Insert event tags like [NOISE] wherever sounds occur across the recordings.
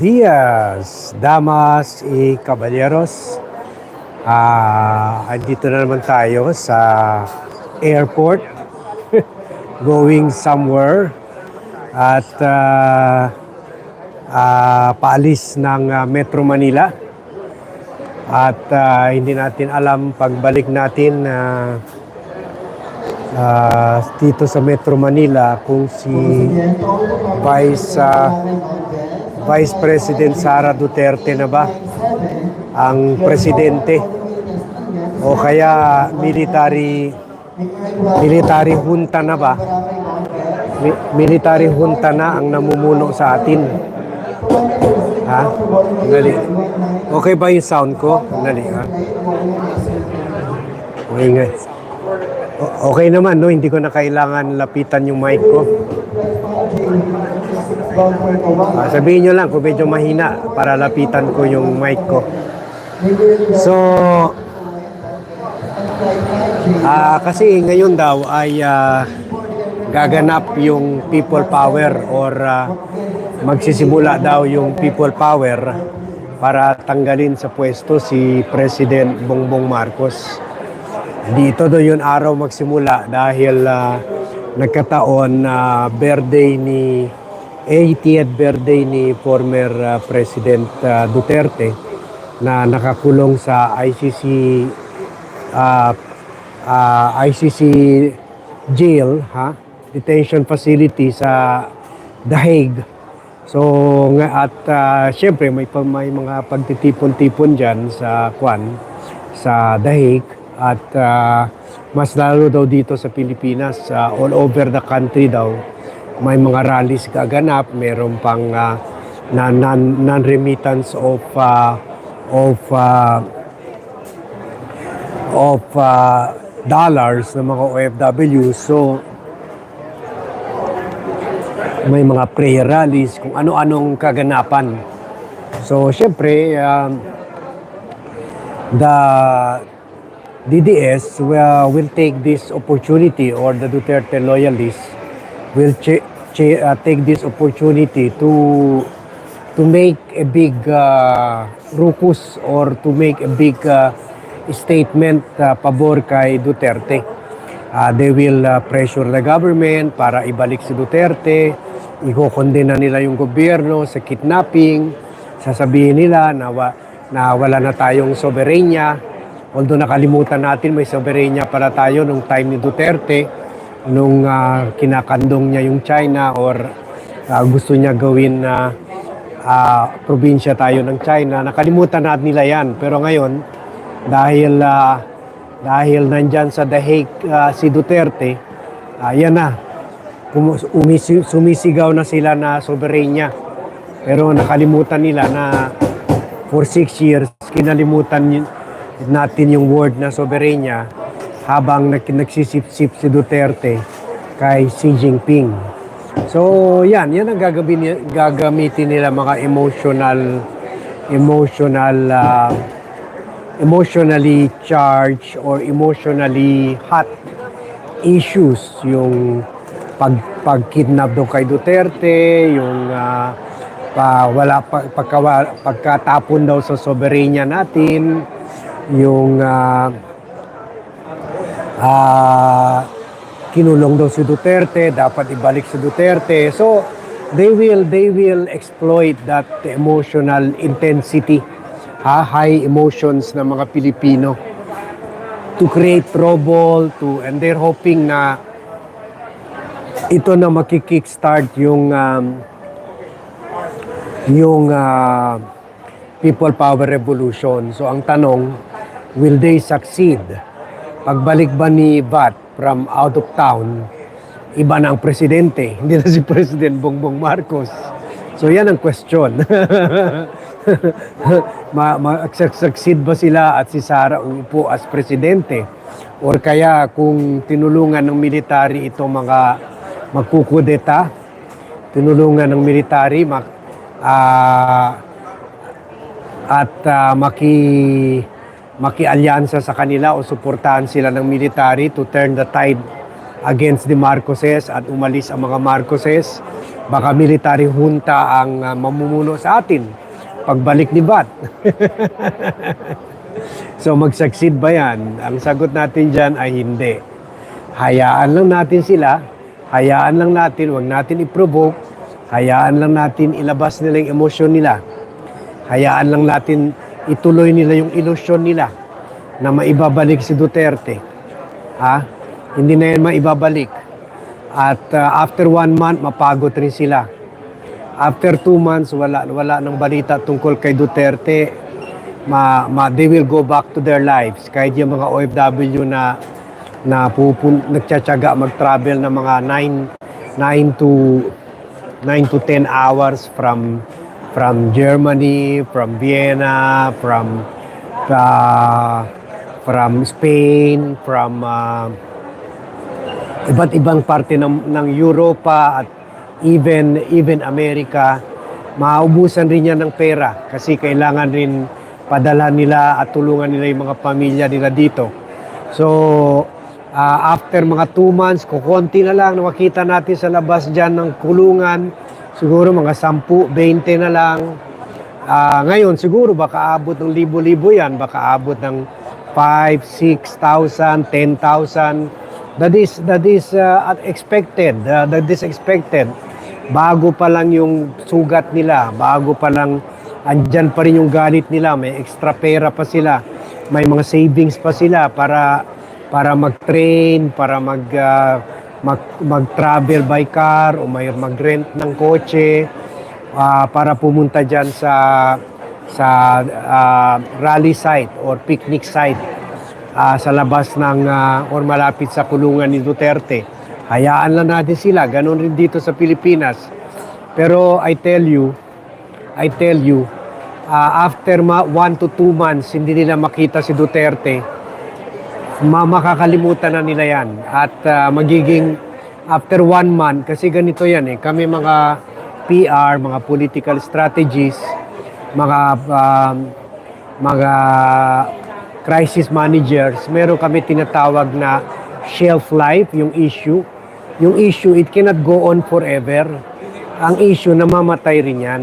Días, damas y caballeros. Ah, andito na naman tayo sa airport [LAUGHS] going somewhere at ah, ah, paalis ng ah, Metro Manila. At ah, hindi natin alam pagbalik natin na ah, dito sa Metro Manila kung si Vice ah, Vice President Sara Duterte na ba ang presidente? O kaya military military junta na ba? Mi- military junta na ang namumuno sa atin. Ha? Dali. okay ba yung sound ko? Dali, ha? Okay nga. Okay naman no? Hindi ko na kailangan lapitan yung mic ko Ah, sabihin nyo lang kung medyo mahina para lapitan ko yung mic ko. So, ah kasi ngayon daw ay ah, gaganap yung people power or ah, magsisimula daw yung people power para tanggalin sa pwesto si President Bongbong Marcos. Dito do yun araw magsimula dahil ah, nagkataon na birthday ni 80th birthday ni former ah, President ah, Duterte na nakakulong sa ICC ah, ah, ICC jail ha? Detention facility sa The Hague. So at ah, syempre may may mga pagtitipon-tipon diyan sa Kwan sa The Hague. At ah, mas lalo daw dito sa Pilipinas ah, all over the country daw may mga rallies gaganap, meron pang ah, na, non, non-remittance of ah, of ah, of ah, dollars ng mga OFW. So, may mga prayer rallies, kung ano-anong kaganapan. So, syempre, um, the DDS will, will take this opportunity or the Duterte loyalists will uh, take this opportunity to to make a big uh, rukus or to make a big uh, statement uh, pabor kay Duterte. Uh, they will uh, pressure the government para ibalik si Duterte, ikokondena nila yung gobyerno sa kidnapping, sasabihin nila na, wa, na wala na tayong soberenya, although nakalimutan natin may soberenya para tayo nung time ni Duterte, nung ah, kinakandong niya yung China or ah, gusto niya gawin na ah, probinsya tayo ng China. Nakalimutan natin nila yan. Pero ngayon, dahil ah, dahil nandyan sa The Hague ah, si Duterte, ah, yan na. Umisi- sumisigaw na sila na soberenya. Pero nakalimutan nila na for six years, kinalimutan natin yung word na soberenya habang nag- nagsisip-sip si Duterte kay Xi Jinping. So, yan. Yan ang gagawin, gagamitin nila mga emotional emotional ah, emotionally charged or emotionally hot issues yung pag pagkidnap daw kay Duterte, yung ah, pa, wala pa, pagka, pagkatapon daw sa soberenya natin, yung ah, ah, kinulong daw si Duterte, dapat ibalik si Duterte. So, they will they will exploit that emotional intensity, ha, high emotions ng mga Pilipino to create trouble to and they're hoping na ito na makikickstart yung um, yung ah, people power revolution. So ang tanong, will they succeed? Pagbalik ba ni Bat from out of town, iba na ang presidente, [LAUGHS] hindi na si President Bongbong Marcos. So yan ang question. [LAUGHS] ma, ma succeed ba sila at si Sara uupo as presidente? Or kaya kung tinulungan ng military ito mga magkukudeta, tinulungan ng military mak, ah, at ah, maki makialyansa sa kanila o suportahan sila ng military to turn the tide against the Marcoses at umalis ang mga Marcoses baka military junta ang ah, mamumuno sa atin pagbalik ni Bat. [LAUGHS] so mag-succeed ba yan? Ang sagot natin dyan ay hindi. Hayaan lang natin sila, hayaan lang natin, wag natin i-provoke, hayaan lang natin ilabas nila yung emosyon nila. Hayaan lang natin ituloy nila yung ilusyon nila na maibabalik si Duterte. Ha? Hindi na yan maibabalik. At uh, after one month, mapagod rin sila. After two months, wala, wala ng balita tungkol kay Duterte. Ma, ma, they will go back to their lives. Kahit yung mga OFW na na pupun, nagtsatsaga mag-travel ng mga 9, 9 to 9 to 10 hours from from Germany, from Vienna, from uh, from Spain, from uh, iba't ibang parte ng, ng Europa at even even America, maubusan rin yan ng pera kasi kailangan rin padala nila at tulungan nila yung mga pamilya nila dito. So, ah, after mga 2 months, kukunti na lang na makita natin sa labas dyan ng kulungan. Siguro mga 10, 20 na lang. Ah, ngayon, siguro baka abot ng libo-libo yan. Baka abot ng 5, 6,000, 10,000. That is, that is uh, expected. Uh, that is expected. Bago pa lang yung sugat nila. Bago pa lang andyan pa rin yung galit nila. May extra pera pa sila. May mga savings pa sila para para mag-train, para mag, uh, mag mag-travel by car o may mag-rent ng kotse ah, para pumunta diyan sa sa ah, rally site or picnic site ah, sa labas ng ah, or malapit sa kulungan ni Duterte. Hayaan lang natin sila, ganun rin dito sa Pilipinas. Pero I tell you, I tell you, ah, after ma- one to two months, hindi nila makita si Duterte, makakalimutan na nila yan. At ah, magiging after one month, kasi ganito yan eh, kami mga PR, mga political strategies, mga um, mga crisis managers, meron kami tinatawag na shelf life, yung issue. Yung issue, it cannot go on forever. Ang issue, namamatay rin yan.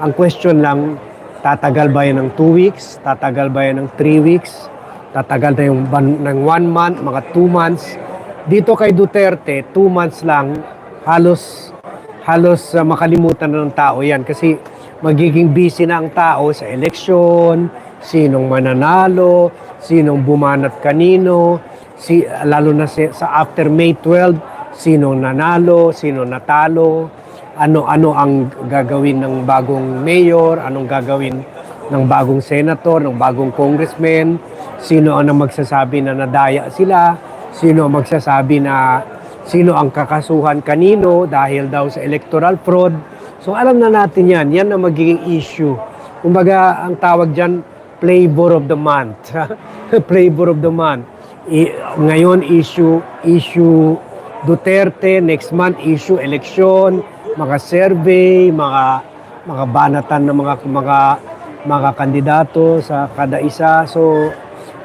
Ang question lang, tatagal ba yan ng 2 weeks? Tatagal ba yan ng 3 weeks? Tatagal na yung ban- ng 1 month, mga 2 months? Dito kay Duterte, 2 months lang, halos halos uh, makalimutan ng tao yan kasi magiging busy na ang tao sa eleksyon, sinong mananalo, sinong bumanat kanino, si, lalo na si, sa after May 12, sinong nanalo, sino natalo, ano-ano ang gagawin ng bagong mayor, anong gagawin ng bagong senator, ng bagong congressman, sino ang magsasabi na nadaya sila, sino ang magsasabi na sino ang kakasuhan kanino dahil daw sa electoral fraud. So alam na natin yan, yan ang magiging issue. Kumbaga, ang tawag dyan, flavor of the month. [LAUGHS] flavor of the month. I- ngayon, issue, issue Duterte, next month, issue election, mga survey, mga mga banatan ng mga mga mga kandidato sa kada isa. So,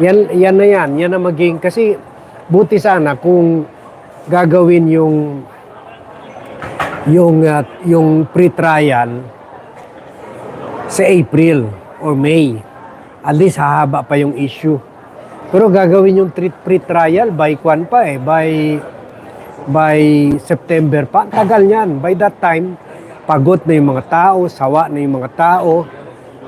yan yan na yan. Yan ang maging kasi buti sana kung gagawin yung yung uh, yung pre-trial sa April or May. At least hahaba pa yung issue. Pero gagawin yung pre-trial by kwan pa eh, by by September pa. Tagal niyan. By that time, pagod na yung mga tao, sawa na yung mga tao.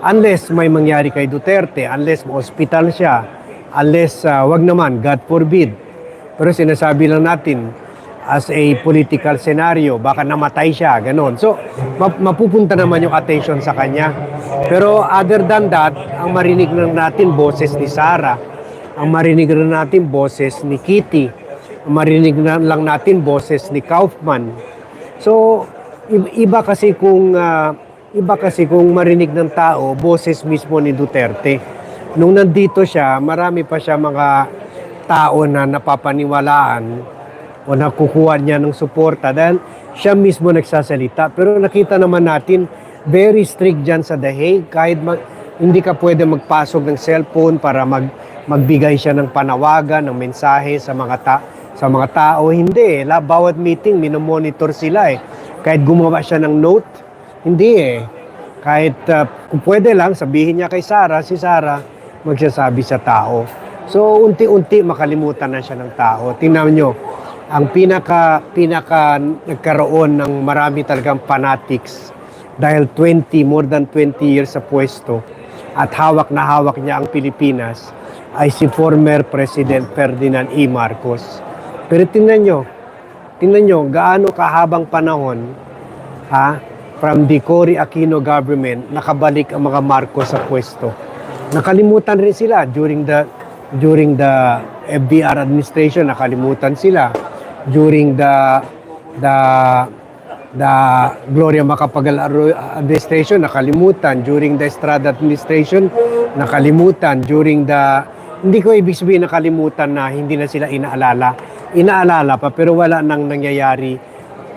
Unless may mangyari kay Duterte, unless hospital siya, unless, uh, wag naman, God forbid. Pero sinasabi lang natin, as a political scenario, baka namatay siya, ganon. So, map- mapupunta naman yung attention sa kanya. Pero other than that, ang marinig lang natin boses ni Sarah, ang marinig lang natin boses ni Kitty, ang marinig lang natin boses ni Kaufman. So, iba kasi kung ah, iba kasi kung marinig ng tao boses mismo ni Duterte. Nung nandito siya, marami pa siya mga tao na napapaniwalaan o nakukuha niya ng suporta dahil siya mismo nagsasalita. Pero nakita naman natin, very strict dyan sa The Hague. Kahit mag- hindi ka pwede magpasok ng cellphone para mag, magbigay siya ng panawagan, ng mensahe sa mga ta- sa mga tao. Hindi eh. La, bawat meeting, minomonitor sila eh. Kahit gumawa siya ng note, hindi eh. Kahit uh, kung pwede lang, sabihin niya kay Sarah, si Sarah magsasabi sa tao. So, unti-unti makalimutan na siya ng tao. Tingnan nyo, ang pinaka, pinaka nagkaroon ng marami talagang fanatics dahil 20, more than 20 years sa pwesto at hawak na hawak niya ang Pilipinas ay si former President Ferdinand E. Marcos. Pero tingnan nyo, tingnan nyo, gaano kahabang panahon ha, from the Cory Aquino government, nakabalik ang mga Marcos sa pwesto. Nakalimutan rin sila during the during the FBR administration, nakalimutan sila during the the the Gloria Macapagal administration nakalimutan during the Estrada administration nakalimutan during the hindi ko ibig sabihin nakalimutan na hindi na sila inaalala. Inaalala pa pero wala nang nangyayari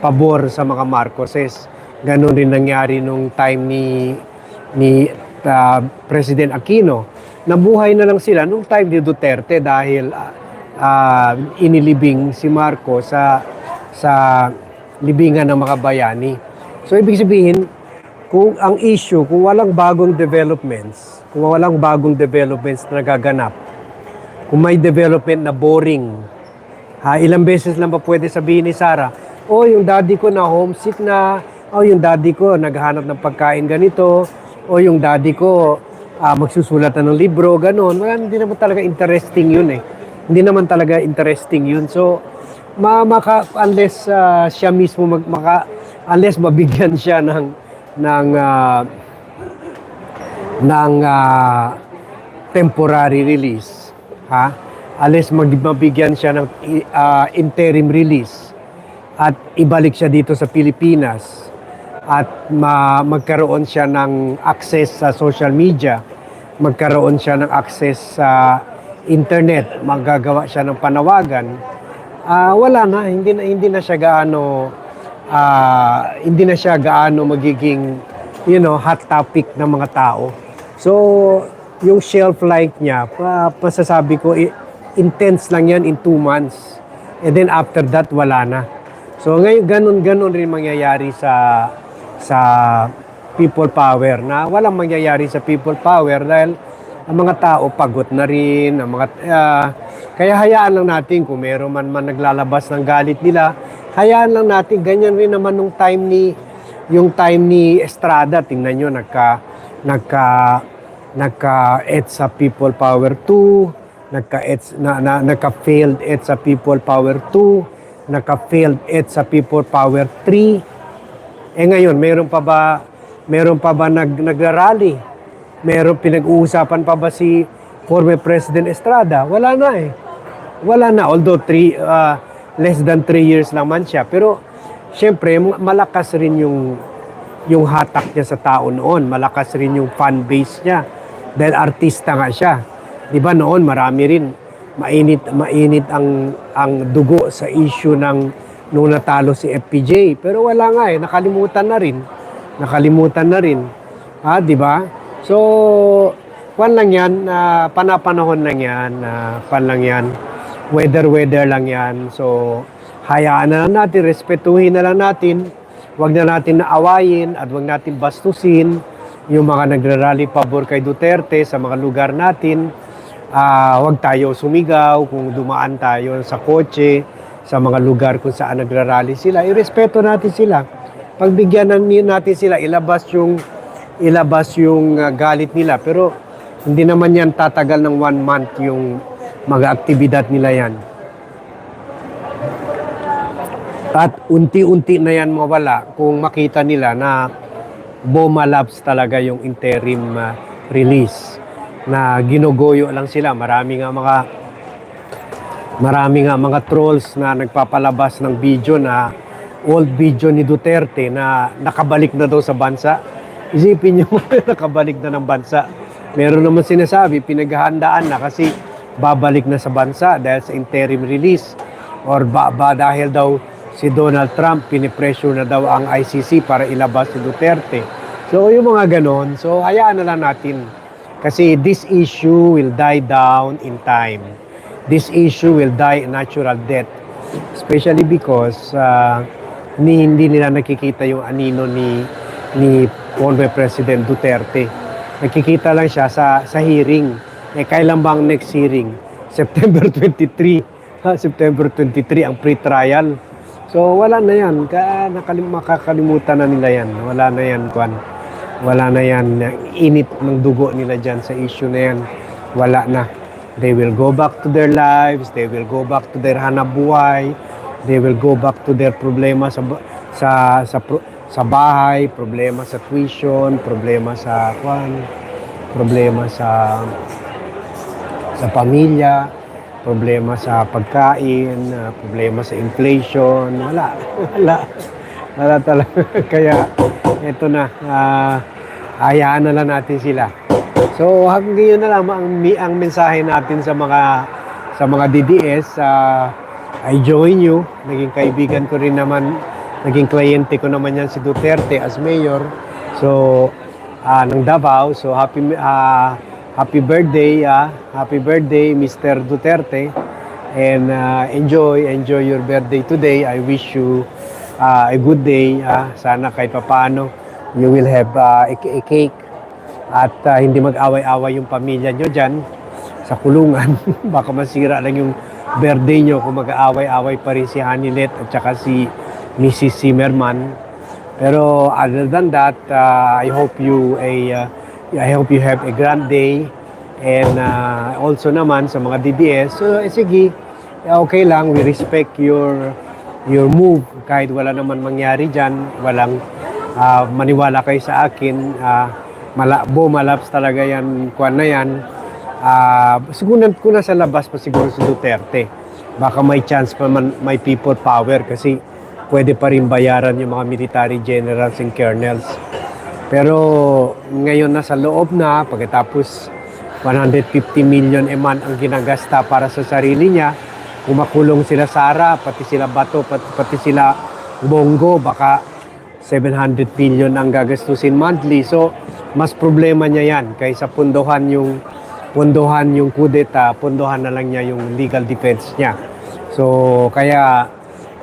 pabor sa mga Marcoses. Ganon rin nangyari nung time ni ni uh, President Aquino nabuhay na lang sila nung time ni Duterte dahil ah, ah, inilibing si Marcos sa sa libingan ng mga bayani. So ibig sabihin, kung ang issue, kung walang bagong developments, kung walang bagong developments na nagaganap, kung may development na boring, ha, ilang beses lang ba pwede sabihin ni Sarah, oh, yung daddy ko na homesick na, oh, yung daddy ko naghahanap ng pagkain ganito, o yung daddy ko ah, magsusulat na ng libro, ganon. Wala, hindi naman talaga interesting yun eh. Hindi naman talaga interesting yun. So, ma maka, unless ah, siya mismo mag, maka, unless mabigyan [LAUGHS] siya ng ng ah, ng ah, temporary release ha unless mag, mabigyan siya ng ah, interim release at ibalik siya dito sa Pilipinas at ma- magkaroon siya ng access sa social media magkaroon siya ng access sa internet magagawa siya ng panawagan Ah, wala na, hindi na hindi na siya gaano ah, hindi na siya gaano magiging you know, hot topic ng mga tao. So, yung shelf life niya, pa, pasasabi ko intense lang yan in two months. And then after that wala na. So ngayon ganun ganun rin mangyayari sa sa people power na walang mangyayari sa people power dahil ang mga tao pagod na rin, ang mga ah, kaya hayaan lang natin kung meron man man naglalabas ng galit nila, hayaan lang natin ganyan rin naman nung time ni yung time ni Estrada, tingnan nyo nagka nagka nagka EDSA People Power 2, nagka EDSA, na, na, nagka failed EDSA People Power 2, nagka failed EDSA People Power 3. Eh ngayon, meron pa ba meron pa ba nag nagrarally? Meron pinag-uusapan pa ba si former President Estrada? Wala na eh. Wala na although three, uh, less than 3 years lang man siya. Pero syempre malakas rin yung yung hatak niya sa tao noon. Malakas rin yung fan base niya. Dahil artista nga siya. Di ba noon marami rin mainit mainit ang ang dugo sa issue ng nung natalo si FPJ. Pero wala nga eh, nakalimutan na rin. Nakalimutan na rin. Ha, di ba? So, kwan lang yan, na panapanahon lang yan, na pan lang yan. Weather-weather lang yan. So, hayaan na lang natin, respetuhin na lang natin. Huwag na natin naawayin at huwag natin bastusin yung mga nagrarally pabor kay Duterte sa mga lugar natin. Ah, huwag tayo sumigaw kung dumaan tayo sa kotse, sa mga lugar kung saan nagrarally sila. Irespeto natin sila. Pagbigyan na- natin sila, ilabas yung ilabas yung ah, galit nila. Pero hindi naman yan tatagal ng one month yung mga aktibidad nila yan. At unti-unti na yan mawala kung makita nila na bumalabs talaga yung interim ah, release na ginugoyo lang sila. Marami nga mga marami nga mga trolls na nagpapalabas ng video na old video ni Duterte na nakabalik na daw sa bansa. Isipin niyo [LAUGHS] nakabalik na ng bansa. Meron naman sinasabi pinaghahandaan na kasi babalik na sa bansa dahil sa interim release or ba, ba dahil daw si Donald Trump pinipressure na daw ang ICC para ilabas si Duterte. So yung mga ganon, so hayaan na lang natin. Kasi this issue will die down in time. This issue will die a natural death. Especially because uh, ni hindi nila nakikita yung anino ni ni former President Duterte. Nakikita lang siya sa sa hearing. Eh kailan ba next hearing? September [LAUGHS] 23. Ha, September 23 ang pre-trial. So wala na yan. Ka, nakalim, makakalimutan na nila yan. Wala na yan, Kwan. Wala na yan. Init ng dugo nila dyan sa issue na yan. Wala na. They will go back to their lives. They will go back to their hanap buhay. They will go back to their problema sa sa sa sa bahay, problema sa tuition, problema sa kwan, problema sa sa pamilya, problema sa pagkain, ah, problema sa inflation, wala. [LAUGHS] Wala. Wala talaga. [LAUGHS] Kaya eto na, ah, hayaan na lang natin sila. So hanggang yun na lang ang, ang mensahe natin sa mga sa mga DDS. ah, I join you. Naging kaibigan ko rin naman, naging kliyente ko naman yan si Duterte as mayor. So, ah, ng Davao. So happy ah, happy birthday, ah, happy birthday Mr. Duterte. And ah, enjoy, enjoy your birthday today. I wish you ah, a good day. ah. sana kahit papaano you will have ah, a, a cake at ah, hindi mag-away-away yung pamilya nyo dyan sa kulungan. [LAUGHS] Baka masira lang yung birthday nyo kung mag-aaway-away pa rin si Hanilet at saka si Mrs. Zimmerman. Pero other than that, uh, I hope you a uh, I hope you have a grand day and uh, also naman sa mga DDS. So eh, sige, okay lang, we respect your your move kahit wala naman mangyari diyan, walang uh, maniwala kayo sa akin, uh, malabo, malaps talaga yan, kuan na yan. Ah, siguro na, kung nasa labas pa siguro si Duterte, baka may chance pa man, may people power kasi pwede pa rin bayaran yung mga military generals and colonels. Pero ngayon nasa loob na, pagkatapos 150 million a month ang ginagasta para sa sarili niya, kumakulong sila Sara, pati sila Bato, pati, pati sila Bongo, baka 700 billion ang gagastusin monthly. So, mas problema niya yan kaysa pundohan yung pundohan yung kudeta, pundohan na lang niya yung legal defense niya. So, kaya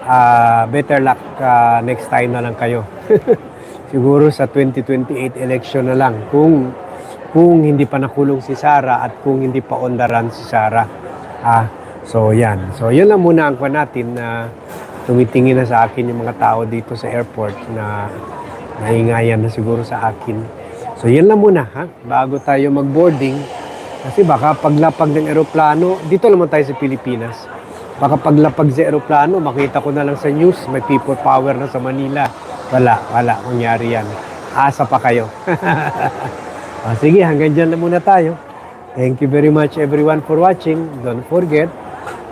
ah, better luck ah, next time na lang kayo. [LAUGHS] Siguro sa 2028 election na lang kung kung hindi pa nakulong si Sara at kung hindi pa on the run si Sara. Ah, so yan. So yun lang muna ang kwan natin na tumitingin na sa akin yung mga tao dito sa airport na nahingayan na siguro sa akin. So yan lang muna ha, bago tayo mag-boarding. Kasi baka paglapag ng eroplano, dito naman tayo sa Pilipinas. Baka paglapag sa eroplano, makita ko na lang sa news, may people power na sa Manila. Wala, wala, mangyari yan. Asa pa kayo. [LAUGHS] Ah, sige, hanggang dyan na muna tayo. Thank you very much everyone for watching. Don't forget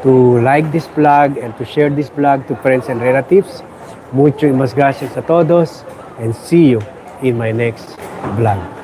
to like this vlog and to share this vlog to friends and relatives. Mucho y mas gracias a todos and see you in my next vlog.